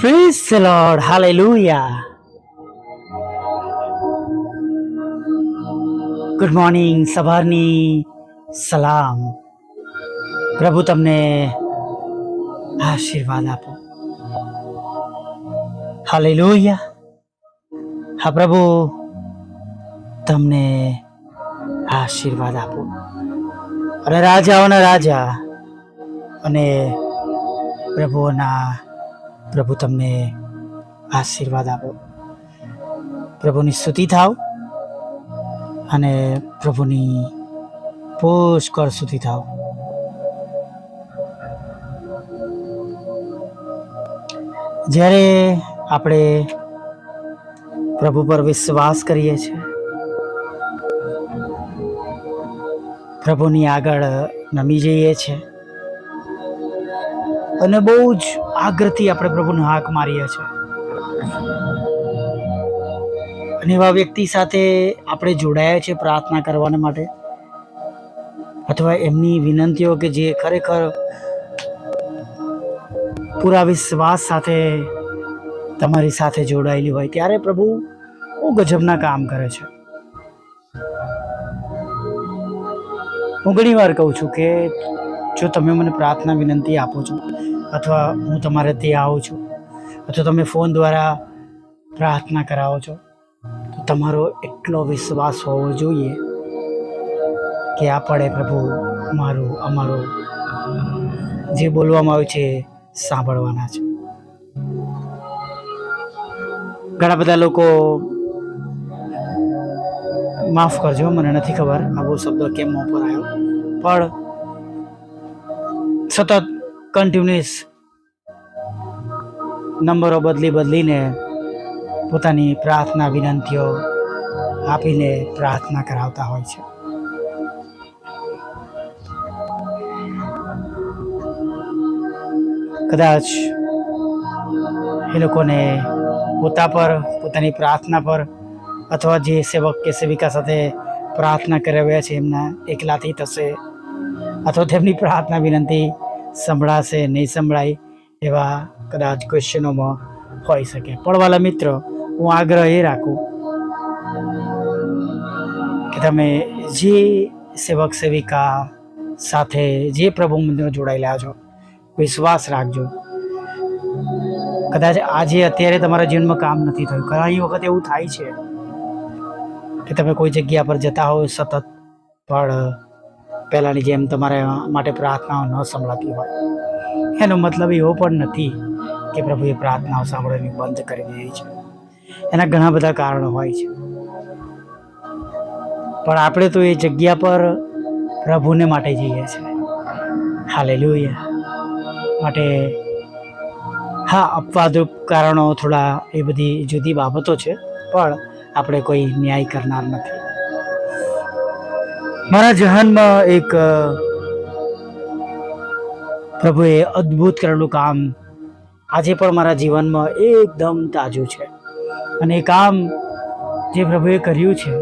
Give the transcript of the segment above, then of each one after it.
Praise the Lord. Hallelujah. Good morning સવારની સલામ પ્રભુ તમને આશીર્વાદ આપો. હાલેલુયા હા, પ્રભુ, તમને આશીર્વાદ આપો. અને રાજાઓના રાજા અને પ્રભુઓના પ્રભુ, તમને આશીર્વાદ આપો. પ્રભુની સ્તુતિ થાવ અને પ્રભુની પુષ્કળ સુધી થાવ. જ્યારે આપણે પ્રભુ પર વિશ્વાસ કરીએ છીએ, પ્રભુની આગળ નમી જઈએ છીએ અને બહુ જ આગ્રહથી આપણે પ્રભુને હાક મારીએ છીએ. અને એવા વ્યક્તિ સાથે આપણે જોડાયા છે પ્રાર્થના કરવાને માટે. અથવા એમની વિનંતીઓ કે જે ખરેખર પૂરા વિશ્વાસ સાથે તમારી સાથે જોડાયેલી હોય, ત્યારે પ્રભુ બહુ ગજબના કામ કરે છે. હું ઘણી વાર કહું છું કે જો તમે મને પ્રાર્થના વિનંતી આપો છો, અથવા હું તમારે ત્યાં આવું છું, અથવા તમે ફોન દ્વારા પ્રાર્થના કરાવો છો, તો તમારો એટલો વિશ્વાસ હોવો જોઈએ કે આપણે પ્રભુ, મારું, અમારું, જે બોલવામાં આવ્યું છે સાંભળવાના છે. ઘણા બધા લોકો માફ કરજો, મને નથી ખબર આવો શબ્દ કેમ મોં પર આવ્યો પણ સતત કન્ટિન્યુઅસ નંબરો બદલી બદલીને પોતાની પ્રાર્થના વિનંતીઓ આપીને પ્રાર્થના કરાવતા હોય છે. કદાચ એ લોકોને પોતા પર, પોતાની પ્રાર્થના પર અથવા જે સેવક કે સેવિકા સાથે પ્રાર્થના કરાવ્યા છે, એમના એકલાથી થશે અથવા તેમની પ્રાર્થના વિનંતી સંભળાશે, નહીં સંભળાય એવા કદાચ ક્વેશ્ચનોમાં હોઈ શકે. પણ વાલા મિત્રો, હું આગ્રહ એ રાખું કે તમે જે સેવક સેવિકા સાથે જે પ્રભુ મંદિરમાં જોડાયેલા છો, વિશ્વાસ રાખજો. કદાચ આજે અત્યારે તમારા જીવનમાં કામ નથી થયું. ઘણી વખત એવું થાય છે કે તમે કોઈ જગ્યા પર જતા હો સતત, પણ પહેલાંની જેમ તમારે માટે પ્રાર્થનાઓ ન સંભળાતી હોય. એનો મતલબ એવો પણ નથી કે પ્રભુએ પ્રાર્થનાઓ સાંભળવાની બંધ કરી દીધી છે. એના ઘણા બધા કારણો હોય છે. પણ આપણે તો એ જગ્યા પર પ્રભુને માટે જઈએ છીએ. હાલે માટે હા, અપવાદરૂપ કારણો થોડા એ બધી જુદી બાબતો છે, પણ આપણે કોઈ ન્યાય કરનાર નથી. મારા જહાનમાં એક પ્રભુએ અદ્ભુત કરેલું કામ આજે પણ મારા જીવનમાં એકદમ તાજું છે. અને એ કામ જે પ્રભુએ કર્યું છે,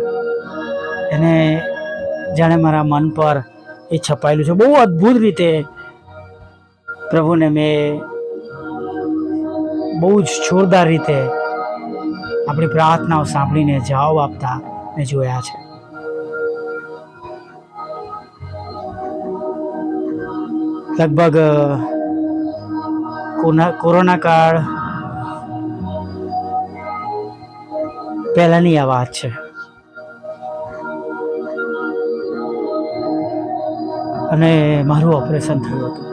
એને જાણે મારા મન પર એ છપાયેલું છે. બહુ અદ્ભુત રીતે પ્રભુને મેં બહુ જ જોરદાર રીતે આપણી પ્રાર્થનાઓ સાંભળીને જવાબ આપતા મેં જોયા છે. લગભગ કોરોના કાળ પહેલાંની આ વાત છે. અને મારું ઓપરેશન થયું હતું.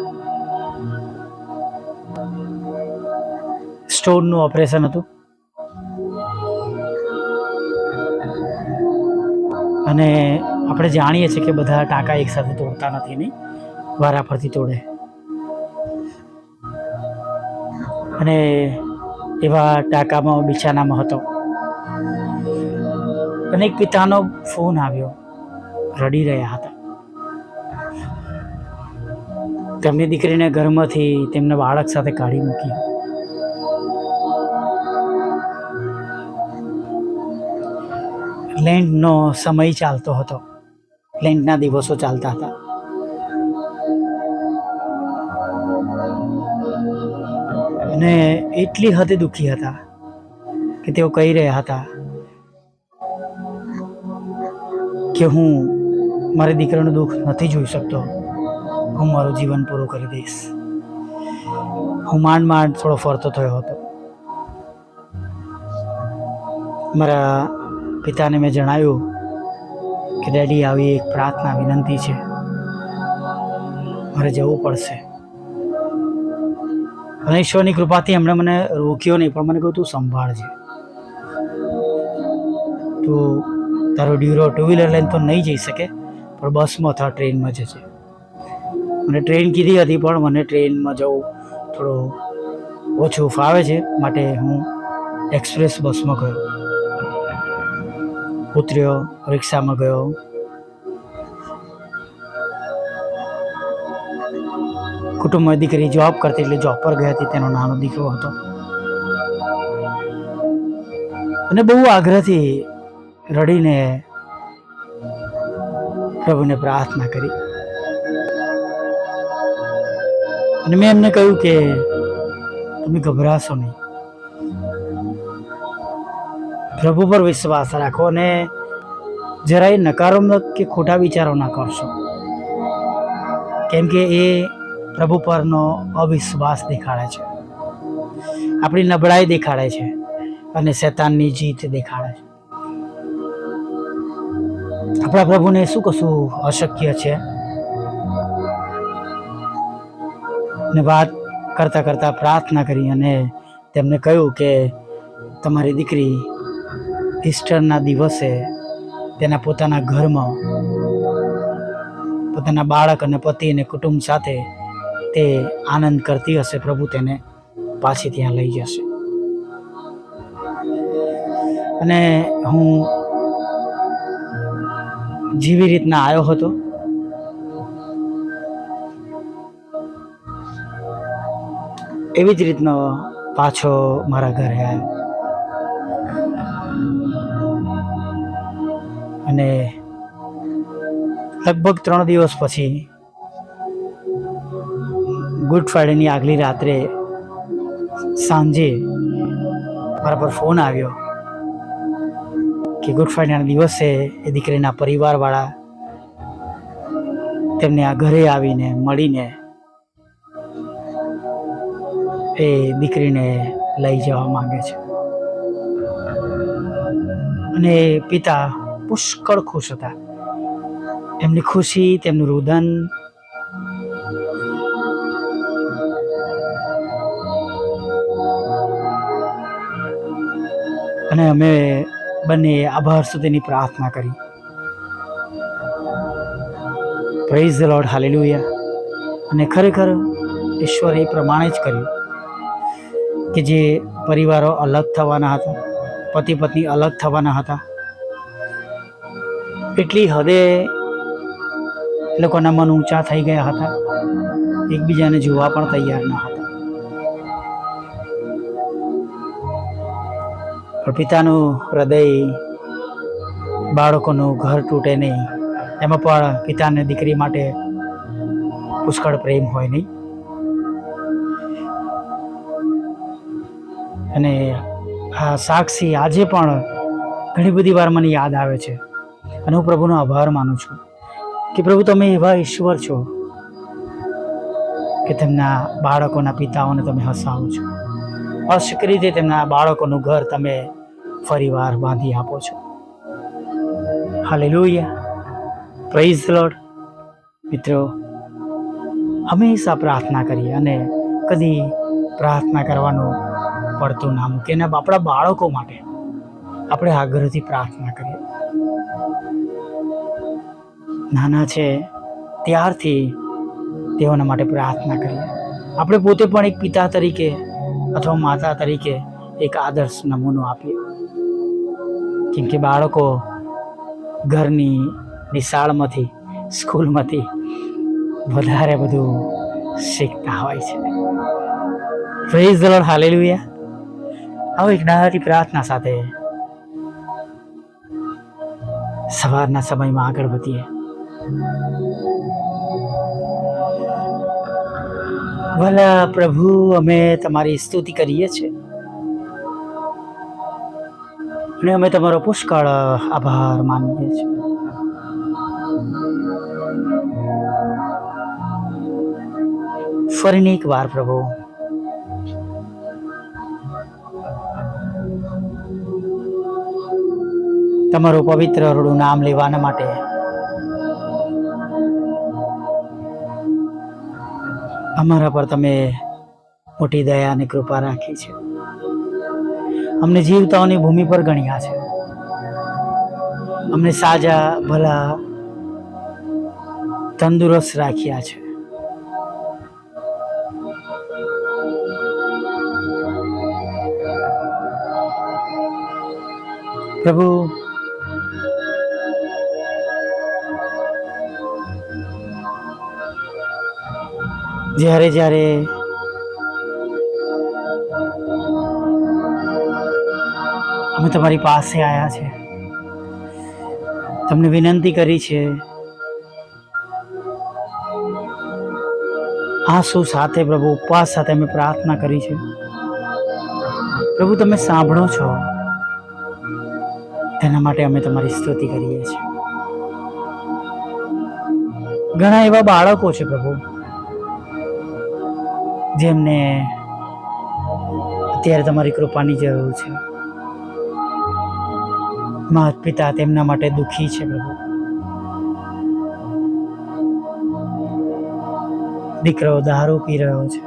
સ્ટોનનું ઓપરેશન હતું. અને આપણે જાણીએ છીએ કે બધા ટાંકા એકસાથે તોડતા નથી નહીં વારા ફરતી તોડે અને એવા ટાંકામાં બિછાનામાં હતો. અને એક પિતાનો ફોન આવ્યો. રડી રહ્યા હતા. તેમની દીકરીને ઘરમાંથી તેમના બાળક સાથે કાઢી મૂકી. લેન્ડનો સમય ચાલતો હતો. લેન્ડના દિવસો ચાલતા હતા. અને એટલી હદે દુઃખી હતા કે તેઓ કહી રહ્યા હતા કે હું મારી દીકરાનું દુઃખ નથી જોઈ શકતો. હું મારું જીવન પૂરું કરી દઈશ. હું માંડ માંડ થોડો ફરતો થયો હતો. મારા પિતાને મેં જણાવ્યું કે ડેડી આવી એક પ્રાર્થના વિનંતી છે. મારે જવું પડશે. અને ઈશ્વરની કૃપાથી એમણે મને રોક્યો નહીં, પણ મને કહ્યું, તું સંભાળજે. તું તારો ડ્યુરો ટુ વ્હીલર લઈને તો નહીં જઈ શકે, પણ બસમાં અથવા ટ્રેનમાં જજે. મને ટ્રેન કીધી હતી, પણ મને ટ્રેનમાં જવું થોડું ઓછું ફાવે છે, માટે હું એક્સપ્રેસ બસમાં ગયો. ઉતર્યો, રિક્ષામાં ગયો. કુટુંબમાં દીકરી જોબ કરતી એટલે જોબ પર ગઈ હતી, તેનો નાનો દીકરો હતો. અને બહુ આગ્રહથી રડીને પ્રભુને પ્રાર્થના કરી. અને મેં એમને કહ્યું કે, તમે ગભરાશો નહીં. પ્રભુ પર વિશ્વાસ રાખો અને જરાય નકારાત્મક કે ખોટા વિચારો ના કરશો. કેમ કે એ પ્રભુ પરનો અવિશ્વાસ દેખાડે છે. આપણી નબળાઈ દેખાડે છે અને શેતાનની જીત દેખાડે છે. આપણા પ્રભુને શું કશું અશક્ય છે? ને વાત કરતાં કરતાં પ્રાર્થના કરી અને તેમને કહ્યું કે તમારી દીકરી ઈસ્ટરના દિવસે તેના પોતાના ઘરમાં પોતાના બાળક અને પતિ અને કુટુંબ સાથે તે આનંદ કરતી હશે પ્રભુ તેને પાછી ત્યાં લઈ જશે. અને હું જેવી રીતના આવ્યો હતો, એવી જ રીતનો પાછો મારા ઘરે આવ્યો. અને લગભગ ત્રણ દિવસ પછી ગુડ ફ્રાઈડેની આગલી રાત્રે સાંજે મારા પર ફોન આવ્યો કે ગુડ ફ્રાઈડેના દિવસે એ દીકરીના પરિવારવાળા તેમને આ ઘરે આવીને મળીને એ દીકરીને લઈ જવા માંગે છે. અને પિતા પુષ્કળ ખુશ હતા. એમની ખુશી, તેમનું રુદન અને અમે બંને આભાર સુધીની પ્રાર્થના કરી. પ્રેઝ ધ લોર્ડ હાલેલુયા અને ખરેખર ઈશ્વરે એ પ્રમાણે જ કર્યું કે જે પરિવારો અલગ થવાના હતા, પતિ પત્ની અલગ થવાના હતા. એટલી હદે લોકોના મન ઊંચા થઈ ગયા હતા, એકબીજાને જોવા પણ તૈયાર ન હતા. પણ પિતાનું હૃદય બાળકોનું ઘર તૂટે નહીં. એમાં પણ પિતાને દીકરી માટે પુષ્કળ પ્રેમ હોય નહીં. અને આ સાક્ષી આજે પણ ઘણી બધી વાર મને યાદ આવે છે. અને હું પ્રભુનો આભાર માનું છું કે પ્રભુ તમે એવા ઈશ્વર છો કે તેમના બાળકોના પિતાઓને તમે હસાવો છો. અશક્ય રીતે તેમના બાળકોનું ઘર તમે ફરીવાર બાંધી આપો છો. હાલેલુયા પ્રેઝ લોર્ડ મિત્રો, હંમેશા પ્રાર્થના કરીએ અને કદી પ્રાર્થના કરવાનું પડતું ના મૂકે અને આપણા બાળકો માટે આપણે આગ્રહથી પ્રાર્થના કરીએ. નાના છે ત્યારથી તેઓના માટે પ્રાર્થના કરીએ. આપણે પોતે પણ એક પિતા તરીકે અથવા માતા તરીકે એક આદર્શ નમૂનો આપીએ. કેમ કે બાળકો ઘરની નિશાળમાંથી સ્કૂલમાંથી વધારે બધું શીખતા હોય છે. Praise the Lord, hallelujah. આવો એક નાની પ્રાર્થના સાથે સવારના સમયમાં આગળ વધીએ. ભલા પ્રભુ, અમે તમારી સ્તુતિ કરીએ છીએ. અને અમે તમારો પુષ્કળ આભાર માનીએ છીએ. ફરીને એક વાર પ્રભુ. તમારું પવિત્ર રૂડું નામ લેવાના માટે અમારા પર તમે મોટી દયા અને કૃપા રાખી છે. અમને જીવતાઓની ભૂમિ પર ગણ્યા છે. અમને સાજા, ભલા, તંદુરસ્ત રાખ્યા છે. પ્રભુ જ્યારે જ્યારે અમે તમારી પાસે આવ્યા છે, તમને વિનંતી કરી છે, આંસુ સાથે, પ્રભુ, ઉપવાસ સાથે અમે પ્રાર્થના કરી છે. પ્રભુ, તમે સાંભળો છો. તેના માટે અમે તમારી સ્તુતિ કરીએ છીએ. ઘણા એવા બાળકો છે, પ્રભુ જેમને અત્યારે તમારી કૃપાની જરૂર છે. માતા પિતા તેમના માટે દુઃખી છે પ્રભુ. દીકરો દારૂ પી રહ્યો છે.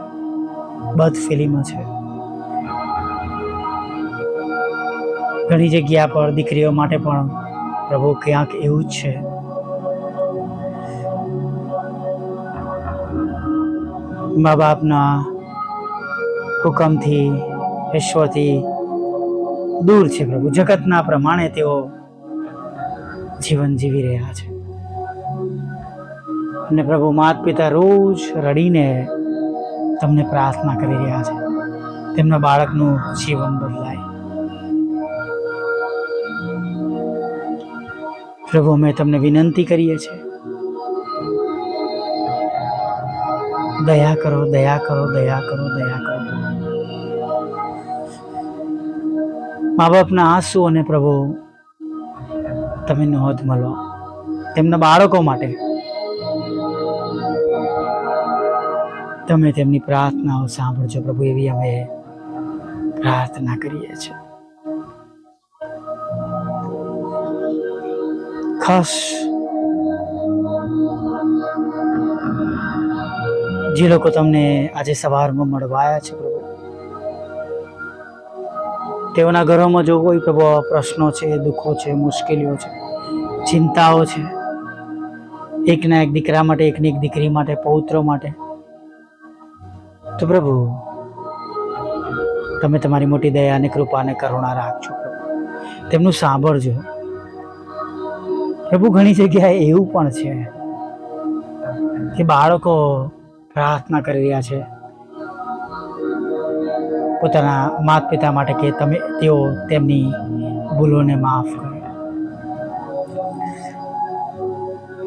બદ ફિલ્મો છે. ઘણી જગ્યા પર દીકરીઓ માટે પણ પ્રભુ ક્યાંક એવું જ છે. મા બાપના હુકમથી, ઈશ્વરથી દૂર છે પ્રભુ. જગતના પ્રમાણે તેઓ જીવન જીવી રહ્યા છે. અને પ્રભુ માતા પિતા રોજ રડીને તમને પ્રાર્થના કરી રહ્યા છે. તેમના બાળકનું જીવન બદલાય. પ્રભુ, અમે તમને વિનંતી કરીએ છીએ દયા કરો દયા કરો દયા કરો દયા કરો. મા બાપના આંસુ અને પ્રભુ, તમે નોંધ મળો તેમના બાળકો માટે તમે તેમની પ્રાર્થનાઓ સાંભળજો પ્રભુ, એવી અમે પ્રાર્થના કરીએ છીએ. ખાસ જે લોકો તમને આજે સવારમાં મળવાયા છે, પ્રભુ. તેઓના ઘરોમાં જો કોઈ પ્રભુ પ્રશ્નો છે, દુઃખો છે, મુશ્કેલીઓ છે, ચિંતાઓ છે, એકના એક દીકરા માટે, એકની એક દીકરી માટે, પૌત્રો માટે, તો પ્રભુ, તમે તમારી મોટી દયા અને કૃપા અને કરુણા રાખજો તેમનું સાંભળજો. પ્રભુ ઘણી જગ્યાએ એવું પણ છે કે બાળકો પ્રાર્થના કરી રહ્યા છે. પોતાના માતા પિતા માટે કે તમે તેઓ તેમની ભૂલોને માફ કરે.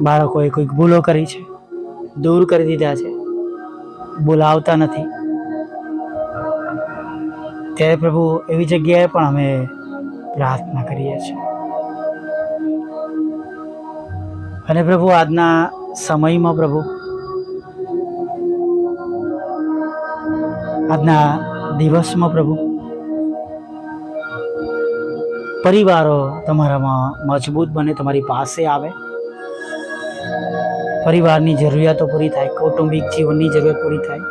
બાળકોએ કોઈક ભૂલો કરી છે, દૂર કરી દીધા છે, બોલાવતા નથી. ત્યારે પ્રભુ એવી જગ્યાએ પણ અમે પ્રાર્થના કરીએ છીએ. અને પ્રભુ આજના સમયમાં પ્રભુ આજના દિવસમાં પ્રભુ. પરિવારો તમારામાં મજબૂત બને, તમારી પાસે આવે. પરિવારની જરૂરિયાતો પૂરી થાય, કૌટુંબિક જીવનની જરૂરિયાત પૂરી થાય.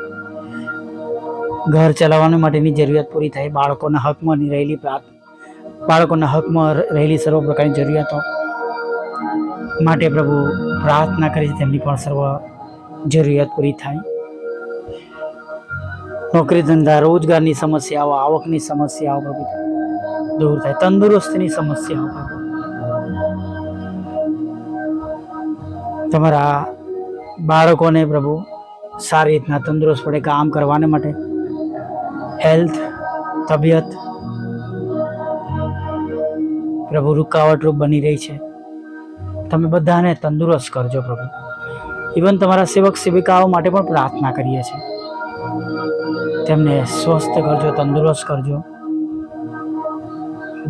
ઘર ચલાવવા માટેની જરૂરિયાત પૂરી થાય, બાળકોના હકમાં રહેલી બાળકોના હકમાં રહેલી સર્વ પ્રકારની જરૂરિયાતો માટે પ્રભુ પ્રાર્થના કરી છે, તેમની પણ સર્વ જરૂરિયાત પૂરી થાય. નોકરી ધંધા, રોજગારની સમસ્યાઓ, આવકની સમસ્યાઓ પ્રભુ દૂર થાય. તંદુરસ્તીની સમસ્યાઓ પ્રભુ. તમારા બાળકોને પ્રભુ સારી રીતના તંદુરસ્ત પડે કામ કરવાને માટે. હેલ્થ, તબિયત પ્રભુ રૂકાવટરૂપ બની રહી છે. તમે બધાને તંદુરસ્ત કરજો પ્રભુ. ઇવન તમારા સેવક સેવિકાઓ માટે પણ પ્રાર્થના કરીએ છીએ. તેમને સ્વસ્થ કરજો, તંદુરસ્ત કરજો.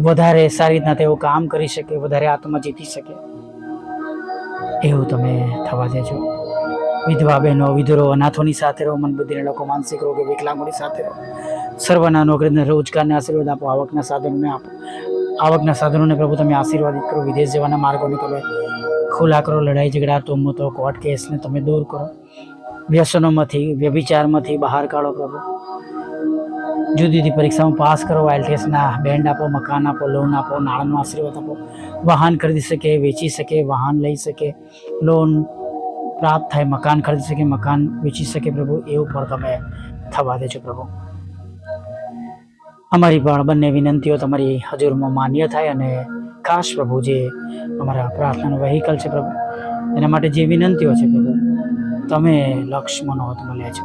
વધારે સારી રીતના તેઓ કામ કરી શકે, વધારે આત્મા જીતી શકે. એવું તમે થવા દેજો. વિધવા બહેનો, વિધરો, અનાથોની સાથે રહો મન બુદ્ધિના લોકો, માનસિક રોગો, વિકલાંગોની સાથે રહો. સર્વના નોકરીને રોજગારને આશીર્વાદ આપો, આવકના સાધનોને આપો. આવકના સાધનોને પ્રભુ તમે આશીર્વાદિત કરો, વિદેશ જવાના માર્ગોને તમે ખુલ્લા કરો, લડાઈ ઝઘડા, તોમતો, કોર્ટ કેસને તમે દૂર કરો. વ્યસનોમાંથી, વ્યભિચારમાંથી બહાર કાઢો પ્રભુ. જુદી જુદી પરીક્ષામાં પાસ કરો આઈલટીએસના બેન્ડ આપો, મકાન આપો, લોન આપો, નાણાંનો આશીર્વાદ આપો. વાહન ખરીદી શકે, વેચી શકે, વાહન લઈ શકે. લોન પ્રાપ્ત થાય, મકાન ખરીદી શકે, મકાન વેચી શકે પ્રભુ, એવું પણ તમે થવા દેજો પ્રભુ. અમારી પણ બંને વિનંતીઓ તમારી હજુરમાં માન્ય થાય અને ખાસ પ્રભુ જે અમારા પ્રાર્થનાનું વહીકલ છે પ્રભુ, એના માટે જે વિનંતીઓ છે પ્રભુ, તમે લક્ષ મનોહત લે છો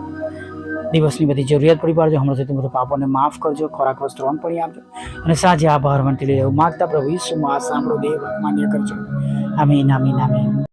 દિવસની બધી જરૂરિયાત પૂરી પાડજો. હમણાં સુધી બધા પાપોને માફ કરજો. ખોરાક વસ્ત્રો પણ આપજો. અને સાંજે આ બહાર મંટી લઈ એવું માગતા પ્રભુ ઈસુમાં સાંભળો. દેવ માન્ય કરજો. આમીન આમીન આમીન.